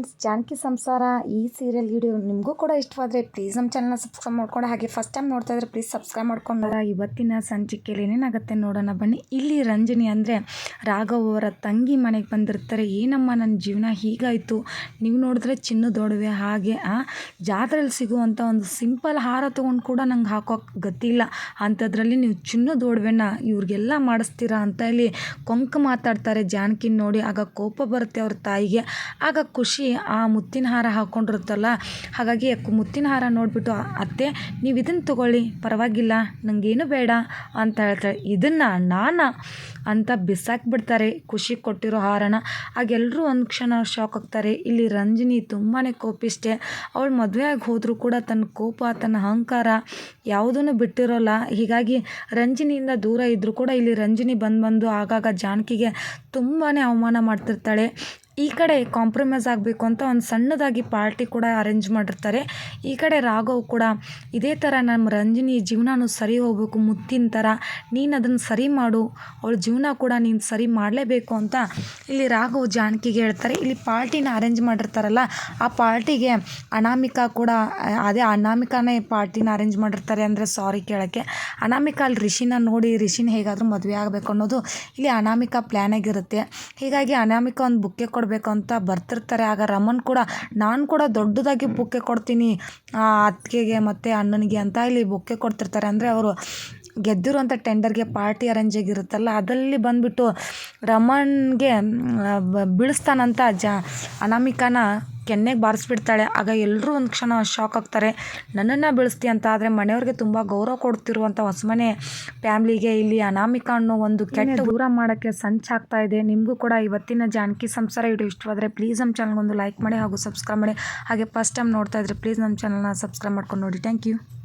Friends, Janaki ಸಂಸಾರ ಈ serial video ನಿಮಗೂ ಕೂಡ ಇಷ್ಟವಾದರೆ ಪ್ಲೀಸ್ ನಮ್ಮ ಚಾನಲ್ನ ಸಬ್ಸ್ಕ್ರೈಬ್ ಮಾಡ್ಕೊಂಡು, ಹಾಗೆ ಫಸ್ಟ್ ಟೈಮ್ ನೋಡ್ತಾ ಇದ್ರೆ ಪ್ಲೀಸ್ ಸಬ್ಸ್ಕ್ರೈಬ್ ಮಾಡ್ಕೊಂಡು. ಇವತ್ತಿನ ಸಂಚಿಕೆಯಲ್ಲಿ ಏನೇನಾಗುತ್ತೆ ನೋಡೋಣ ಬನ್ನಿ. ಇಲ್ಲಿ ರಂಜನಿ ಅಂದರೆ ರಾಘವ್ ಅವರ ತಂಗಿ ಮನೆಗೆ ಬಂದಿರ್ತಾರೆ. ಏನಮ್ಮ ನನ್ನ ಜೀವನ ಹೀಗಾಯಿತು. ನೀವು ನೋಡಿದ್ರೆ ಚಿನ್ನ ದೊಡವೆ ಹಾಗೆ, ಆ ಜಾತ್ರೆಯಲ್ಲಿ ಸಿಗುವಂಥ ಒಂದು ಸಿಂಪಲ್ ಹಾರ ತೊಗೊಂಡು ಕೂಡ ನಂಗೆ ಹಾಕೋಕೆ ಗೊತ್ತಿಲ್ಲ ಅಂಥದ್ರಲ್ಲಿ ನೀವು ಚಿನ್ನ ದೊಡವೆನ ಇವ್ರಿಗೆಲ್ಲ ಮಾಡಿಸ್ತೀರಾ ಅಂತ ಇಲ್ಲಿ ಕೊಂಕ ಮಾತಾಡ್ತಾರೆ ಜಾನಕಿನ ನೋಡಿ. ಆಗ ಕೋಪ ಬರುತ್ತೆ ಅವ್ರ ತಾಯಿಗೆ. ಆಗ ಖುಷಿ ಆ ಮುತ್ತಿನ ಹಾರ ಹಾಕ್ಕೊಂಡಿರುತ್ತಲ್ಲ ಹಾಗಾಗಿ ಮುತ್ತಿನ ಹಾರ ನೋಡಿಬಿಟ್ಟು, ಅತ್ತೆ, ನೀವು ಇದನ್ನು ತಗೊಳ್ಳಿ, ಪರವಾಗಿಲ್ಲ ನನಗೇನು ಬೇಡ ಅಂತ ಹೇಳ್ತಾಳೆ. ಇದನ್ನು ನಾನಾ? ಅಂತ ಬಿಸಾಕ್ಬಿಡ್ತಾರೆ ಖುಷಿ ಕೊಟ್ಟಿರೋ ಹಾರನ. ಆಗ ಎಲ್ಲರೂ ಒಂದು ಕ್ಷಣ ಶಾಕ್ ಆಗ್ತಾರೆ. ಇಲ್ಲಿ ರಂಜಿನಿ ತುಂಬಾ ಕೋಪಿಷ್ಟೆ ಅವಳು ಆಗಿ ಹೋದರೂ ಕೂಡ ತನ್ನ ಕೋಪ ತನ್ನ ಅಹಂಕಾರ ಯಾವುದನ್ನು ಬಿಟ್ಟಿರೋಲ್ಲ. ಹೀಗಾಗಿ ರಂಜಿನಿಯಿಂದ ದೂರ ಇದ್ದರೂ ಕೂಡ ಇಲ್ಲಿ ರಂಜಿನಿ ಬಂದು ಬಂದು ಆಗಾಗ ಜಾನಕಿಗೆ ತುಂಬಾ ಅವಮಾನ ಮಾಡ್ತಿರ್ತಾಳೆ. ಈ ಕಡೆ ಕಾಂಪ್ರಮೈಸ್ ಆಗಬೇಕು ಅಂತ ಒಂದು ಸಣ್ಣದಾಗಿ ಪಾರ್ಟಿ ಕೂಡ ಅರೇಂಜ್ ಮಾಡಿರ್ತಾರೆ. ಈ ಕಡೆ ರಾಘವ್ ಕೂಡ ಇದೇ ಥರ ನಮ್ಮ ರಂಜಿನಿ ಜೀವನಾನು ಸರಿ ಹೋಗಬೇಕು, ಮುತ್ತಿನ ಥರ ನೀನು ಅದನ್ನು ಸರಿ ಮಾಡು. ಅವಳ ಜೀವನ ಕೂಡ ನೀನು ಸರಿ ಮಾಡಲೇಬೇಕು ಅಂತ ಇಲ್ಲಿ ರಾಘವ್ ಜಾನಕಿಗೆ ಹೇಳ್ತಾರೆ. ಇಲ್ಲಿ ಪಾರ್ಟಿನ ಅರೇಂಜ್ ಮಾಡಿರ್ತಾರಲ್ಲ, ಆ ಪಾರ್ಟಿಗೆ ಅನಾಮಿಕಾ ಕೂಡ, ಅದೇ ಅನಾಮಿಕಾನೇ ಪಾರ್ಟಿನ ಅರೇಂಜ್ ಮಾಡಿರ್ತಾರೆ ಅಂದರೆ ಸಾರಿ ಕೇಳೋಕ್ಕೆ. ಅನಾಮಿಕಾ ಅಲ್ಲಿ ರಿಷಿನ ನೋಡಿ ರಿಷಿನ ಹೇಗಾದರೂ ಮದುವೆ ಆಗಬೇಕು ಅನ್ನೋದು ಇಲ್ಲಿ ಅನಾಮಿಕಾ ಪ್ಲ್ಯಾನ್ ಆಗಿರುತ್ತೆ. ಹೀಗಾಗಿ ಅನಾಮಿಕಾ ಒಂದು ಬುಕ್ಕೆ ಕೊಡಬೇಕು ಅಂತ ಬರ್ತಿರ್ತಾರೆ. ಆಗ ರಮನ್ ಕೂಡ, ನಾನು ಕೂಡ ದೊಡ್ಡದಾಗಿ ಬುಕ್ಕೆ ಕೊಡ್ತೀನಿ. ಅತ್ತಿಗೆಗೆ ಮತ್ತು ಅಣ್ಣನಿಗೆ ಅಂತ ಇಲ್ಲಿ ಬುಕ್ಕೆ ಕೊಡ್ತಿರ್ತಾರೆ. ಅಂದರೆ ಅವರು ಗೆದ್ದಿರುವಂಥ ಟೆಂಡರ್ಗೆ ಪಾರ್ಟಿ ಅರೇಂಜ್ ಆಗಿರುತ್ತಲ್ಲ, ಅದರಲ್ಲಿ ಬಂದುಬಿಟ್ಟು ರಮಣ್ಗೆ ಬೀಳಿಸ್ತಾನಂತ ಜ, ಅನಾಮಿಕಾನ ಕೆನ್ನೆಗೆ ಬಾರಿಸ್ಬಿಡ್ತಾಳೆ. ಆಗ ಎಲ್ಲರೂ ಒಂದು ಕ್ಷಣ ಶಾಕ್ ಆಗ್ತಾರೆ. ನನ್ನನ್ನು ಬೆಳೆಸ್ತಿ ಅಂತ ಆದರೆ ಮನೆಯವ್ರಿಗೆ ತುಂಬ ಗೌರವ ಕೊಡ್ತಿರುವಂಥ ಹೊಸಮನೆ ಫ್ಯಾಮ್ಲಿಗೆ ಇಲ್ಲಿ ಅನಾಮಿಕ ಅನ್ನೋ ಒಂದು ಕೆಟ್ಟ ದೂರ ಮಾಡೋಕ್ಕೆ ಸಂಚಾಗ್ತಾ ಇದೆ. ನಿಮಗೂ ಕೂಡ ಇವತ್ತಿನ ಜಾನಕಿ ಸಂಸಾರ ವಿಡಿಯೋ ಇಷ್ಟವಾದರೆ ಪ್ಲೀಸ್ ನಮ್ಮ ಚಾನಲ್ಗೊಂದು ಲೈಕ್ ಮಾಡಿ ಹಾಗೂ ಸಬ್ಸ್ಕ್ರೈಬ್ ಮಾಡಿ. ಹಾಗೆ ಫಸ್ಟ್ ಟೈಮ್ ನೋಡ್ತಾ ಇದ್ರೆ ಪ್ಲೀಸ್ ನಮ್ಮ ಚಾನಲ್ನ ಸಬ್ಸ್ಕ್ರೈಬ್ ಮಾಡ್ಕೊಂಡು ನೋಡಿ. Thank you